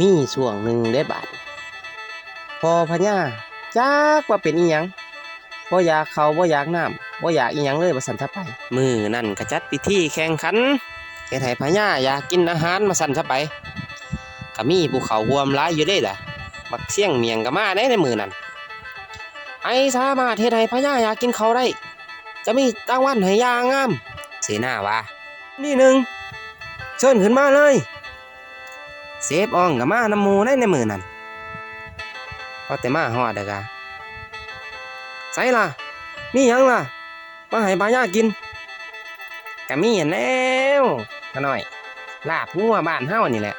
มีช่วงหนึ่งได้บาดพอพญาจักว่าเป็นอีหยังบ่อยากเขาบ่อยากน้ำบ่อยากอีหยังเลยว่าสั่นซะไป มือนั่นก็จัดพิธีแข่งขันเฮ็ดให้พญาอยากกินอาหารมาสั่นซะไปก็มีภูเขารวมหลายอยู่เด้ล่ะบักเสี่ยงเมียงก็มาได้ในมือนั้นไอ้สามารถเฮ็ดให้พญาอยากกินเขาได้ จะมีรางวัลให้ยางงามเสนาว่านี่หนึ่งเชิญขึ้นมาเลย เซฟอองกับมาน้ำมูได้ในมือนั่นพอแต่มาหอดเด้อกะใส่ล่ะ มีหยังล่ะ มาให้ปลาย่ากินกะมีอันแล้วขะหน่อย ลาบงัวบ้านเฮานี่แหละ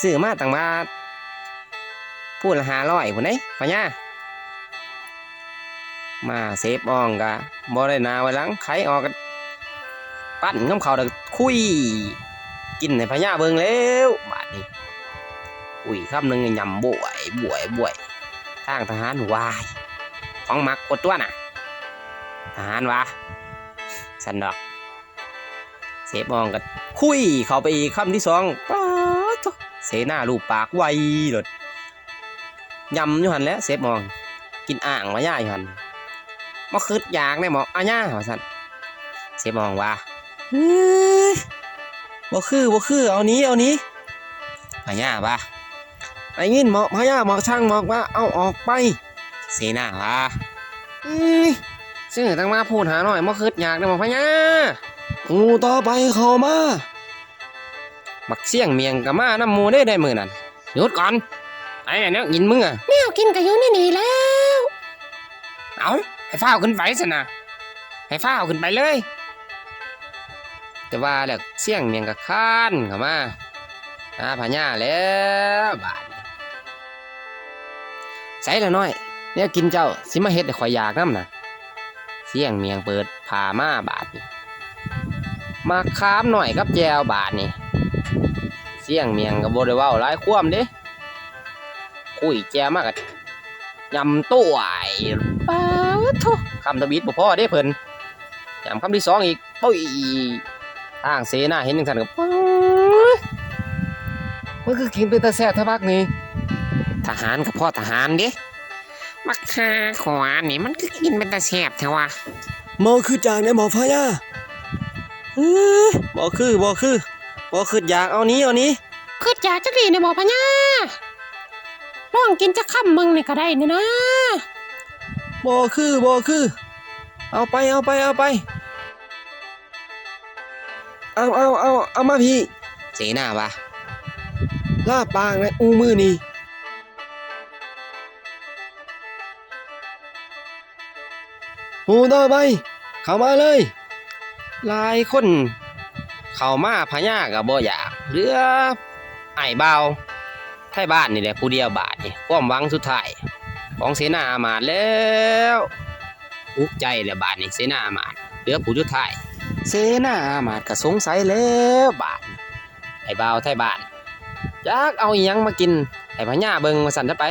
ซื้อมาตั้งมาพูดละห้าร้อยพุ่นเด้ปลาย่ามาเซฟอองกะบ่ได้นาไว้หลังไขออกกันปั้นกับเขาเด้อคุย กินในพญาเบิงแล้วบาดนี้อุ้ยคำหนึ่งยำบวยบวยบวยทางทหารวายของมักกดตัวน่ะ ทหารวะสันดอก เสพมองกันคุยเข้าไปอีกคำที่สองป๊าดโถ่เสนาลูกปากไวหลดยำอยู่หันแล้วเสพมอง กินอ่างมาย่าอยู่หันมาคืดอยากในหมอกอาย่าว่าสันเสพมองว่าเฮ้ย บ่คือบ่คือเอานี้เอานี้พญาปะไอ้ยินหมอกพญาหมอกช่างหมอกว่าเอาออกไปเสนาปะเอ้ยซื้อตั้งมาพูดหาหน่อยบ่คืดอยากได้บ่พญางูต่อไปเข้ามาบักเสี่ยงเมียงกับมาน้ำหมูได้ได้มือนั่นหยุดก่อนไอ้เนี่ยยินมึงอะแนวกินก็อยู่ในนี่แล้ว เอาให้ฟ้าวขึ้นไปสินะให้ฟ้าวขึ้นไปเลย แต่ว่าแล้วเสียงเมียงกับข้านเข้ามาหาพญาแล้วบาดนี้ใส่ละน้อยเนี่ยกินเจ้าสิมาเฮ็ดให้ข่อยอยากน้ำนะเสียงเมียงเปิดผ่ามาบาดนี้มาค้ามหน่อยกับแจวบาดนี้เสียงเมียงกับโบได้เว้าหลายความเด้คุยแจวมากกับยำตัวไอ้ป้าดโทคำทวิตบ่พอเด้เพิ่นยำคำที่สองอีกปุ้ย ทางเสนาเห็นจังซั่นก็ป๊าดมันคือกินเป็นตาแซ่บแท้บักนี่ทหารกับพ่อทหารเด้บักฮาขวานี่มันก็กินเป็นตาแสบแท้วะมอคือจางในหมอพญาเอ้ยบ่คือบ่คือบ่คืออยากเอานี้เอานี้คืออยากจักดีในหมอพญาลองกินจักคำมึงนี่ก็ได้นี่นะบ่คือบ่คือ เอาไปเอาไปเอาไป เอาเอาเอาเอามาพี่ เสนาวะลาปางในอูมือนี่หูต่อไป เข้ามาเลย หลายคน เข้ามาพญากับบ่อยากเหลือไอ้เบาวไทยบ้านนี่แหละผู้เดียวบาทนี่ความหวังสุดท้ายของเสนาอามาตย์แล้วอุกใจแล้วบาทนี่เสนาอามาตย์เหลือผู้สุดท้าย เสนาอามาตย์ก็สงสัยแล้วบาทนี่ไอ้บ่าวไทยบ้านจักเอาอีหยังมากินให้พญาเบิ่งมาสั่นจะไป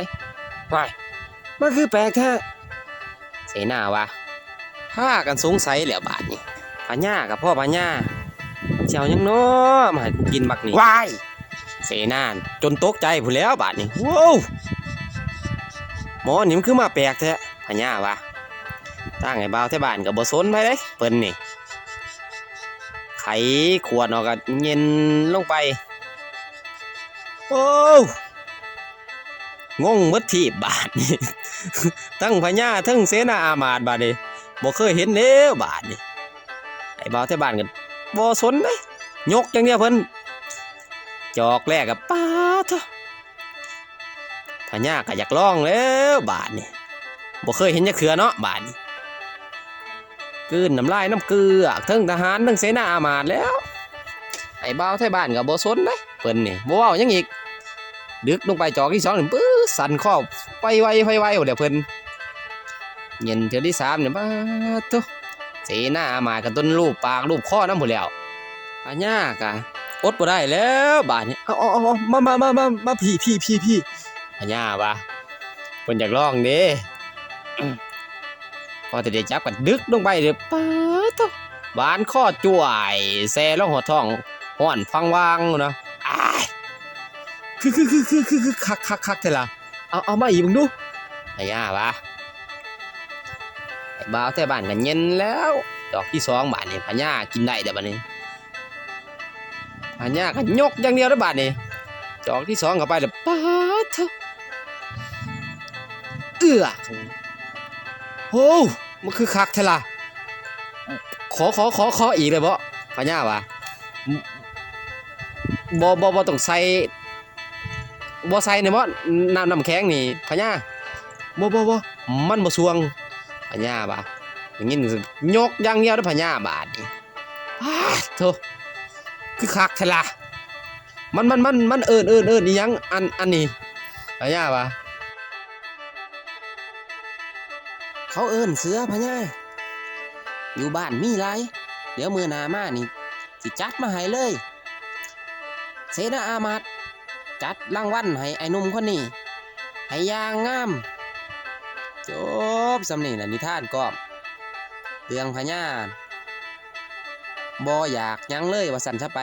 ว้ายมันคือแปลกแท้เสนาว่าพากันสงสัยแล้วบาทนี่พญากับพ่อพญาเจ้ายังน้อมาให้กูกินบักนี่วายเสนานจนตกใจผู้นแหล้วบาดนี้ว้าวหมอนี่มันคือมาแปลกแท้พญาวะตั้งไอ้บ่าวแท้บ้านกับบ่สนไปเลยเปิ้นนี่ ไขขวดออกก็เย็นลงไป โอ้งงมดที่บาดนี่ทั้งพญาทั้งเสนาอามาตบาดนี้บ่เคยเห็นแล้วบาดนี้ไอ้บ่าวแท้บ้านก็บ่สนเลยยกอย่างเดียวเพิ่นจอกแรกกับป้าเถอะพญาก็อยากลองแล้วบาทนี่บ่เคยเห็นจะเขือเนาะบาทนี่ กืนน้ำลายน้ำเกลือทั้งทหารทั้งเสนาอามาตย์แล้ว ไอ้บ่าวไทยบ้านก็บ่สนเด้เพิ่นนี่บ่เว้ายังอีก ดึกลงไปจอกที่สองนี่ปื้อสั่นคอไปไวไฟไวเดี๋ยวเพิ่นเย็นเทือที่สามเนี่ยบ้าดเถอะเสนาอามาตย์ก็ต้นรูปปากรูปคอน้ำหมดแล้วพญากะอดบ่ได้แล้วบาดนี้เอาเอาเอามามามามามาพี่พี่พี่พี่อัญาปะเพิ่นอยากลองเด้ พอแต่ได้จับกันดึกลงไปเด้อป๊าดโตบานข้อจ่วยแซ่ลงหัวท้องห้อนฟังวางเนาะอ้าคือคือคือคือคือคือคักคักคักเถอะล่ะเอาเอามาอีกมึงดูพญาวะไอ้บ่าวแต่บ้านกันเย็นแล้ว ดอกที่สองบาทนี่พญากินได้เด้อบัดนี้พญากันยกอย่างเดียวเด้อบาทนี่ดอกที่สองเข้าไปเด้อป๊าเถอะเอื้อ โอ้มันคือคักเถอะล่ะขอขอขอขออีกเลยบ่พญาวะบ่บ่บ่ต้องใส่บ่ใส่เนี่ยบ่น้ำน้ำแข็งนี่พญาบ่บ่บ่มันบ่สวงพญาบ่ะอย่างงี้ยกอย่างเดียวเด้อพญาบาดนี่ป๊าดโถคือคักเถอะล่ะมันมันมันมันเอิ้นเอิ้นเอิ้นอีหยังอันอันนี้พญาบ่ เขาเอิ้นเสือพญาอยู่บ้านมีไร เดี๋ยวมือหนามานี่สิจัดมาให้เลย เสนาอามาตจัดรางวัลให้ไอ้หนุ่มคนนี้ให้ยางงาม จบสำนีน่ะนิทานก้อมเรื่องพญาบ่อยากยังเลยว่าสั่นซะไป